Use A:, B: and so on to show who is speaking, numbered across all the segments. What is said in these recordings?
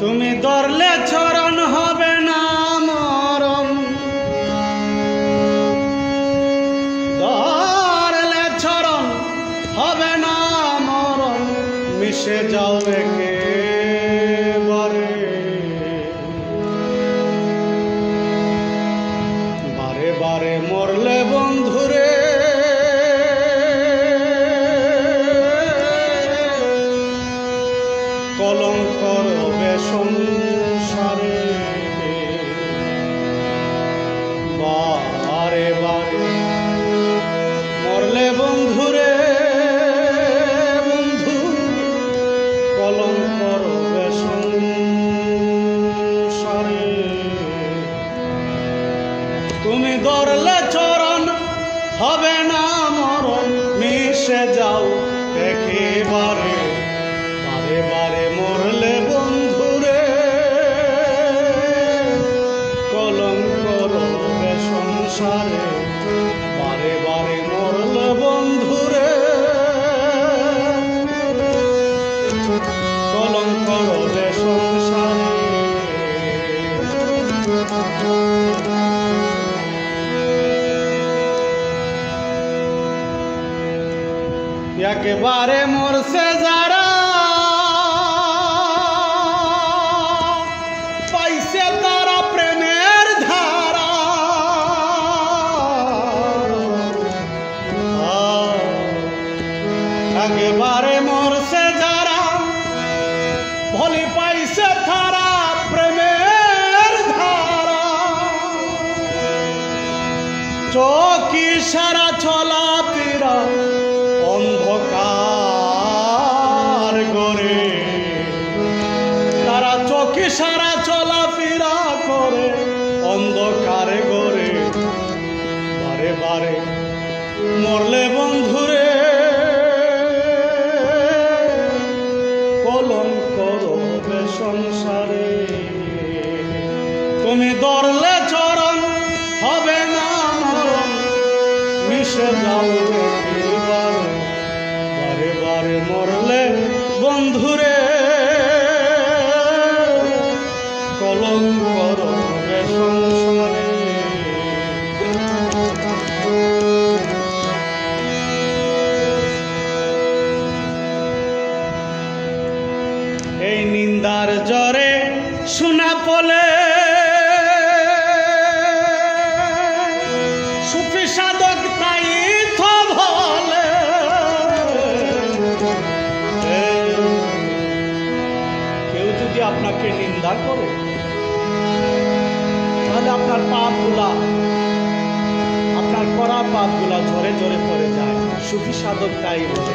A: তুমি দরলে চরণ হবে না মরম দরলে চরণ হবে না মরম মিশে যাও একেবারে। বারে বারে বারে মরলে বন্ধুরে। রবে সংসারে। বারে বারে মরলে বন্ধুরে, বন্ধু তুমি দরলে চরণ, হবে না মরণ, মিশে যাও একেবারে, বারে বারে একেবারে মরছে যারা। পাইছে তারা প্রেমের যারা ভলি পাইছে তারা প্রেমের ধারা। চকি সারা চলা পীরা বারে মরলে বন্ধুরে কলম রবে সংসারে। তুমি দরলে চরণ হবে না মরণ মিশে যাও পলে সুফি সাধক তাই বলে। কেউ যদি আপনাকে নিন্দা করে, তাহলে আপনার পাপগুলা, আপনার করা পাপগুলা ঝরে ঝরে পড়ে যায়। সুফি সাধক তাই বলে।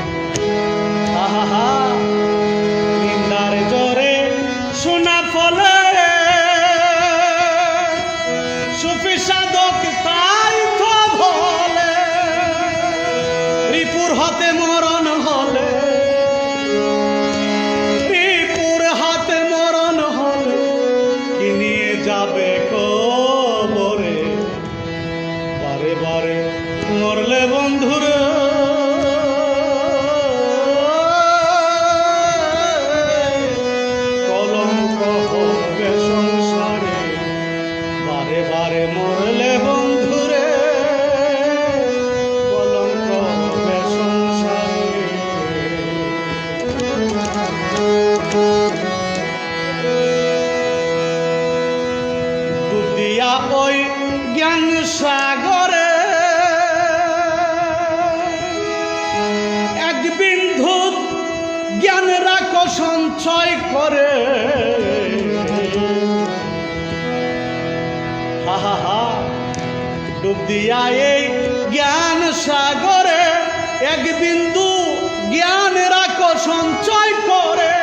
A: আহা নিন্দার বন্ধুরে। কলঙ্ক সংসারে বারে বারে মরলে সঞ্চয় করে। ডুব দিয়া এই জ্ঞান সাগরে, এক বিন্দু জ্ঞান রাখো, সঞ্চয় করে।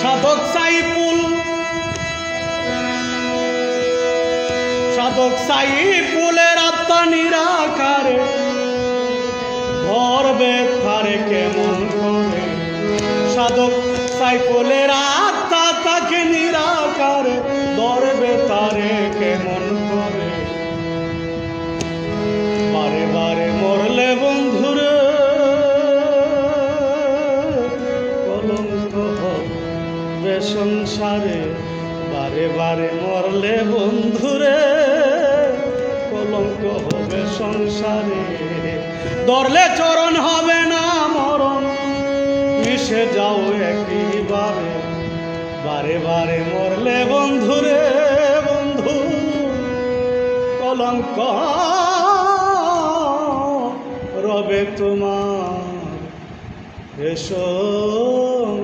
A: সাধক সাইপুল সাধক সাইপুলের আত্মা নিরাকারে। ধরবে তারে কেমন সাধক সাইফুলের আত্মা তাকে নিরাকারে, ধরবে তারে কেমন করে? বারে বারে মরলে বন্ধুরে, কলঙ্ক হবে সংসারে। বারে বারে মরলে বন্ধুরে, কলঙ্ক হবে সংসারে। ধরলে চরণ হবে না মিশে যাও একইবারে। বারে বারে মরলে বন্ধুরে বন্ধু কলঙ্ক রবে তোমার এ সংসারে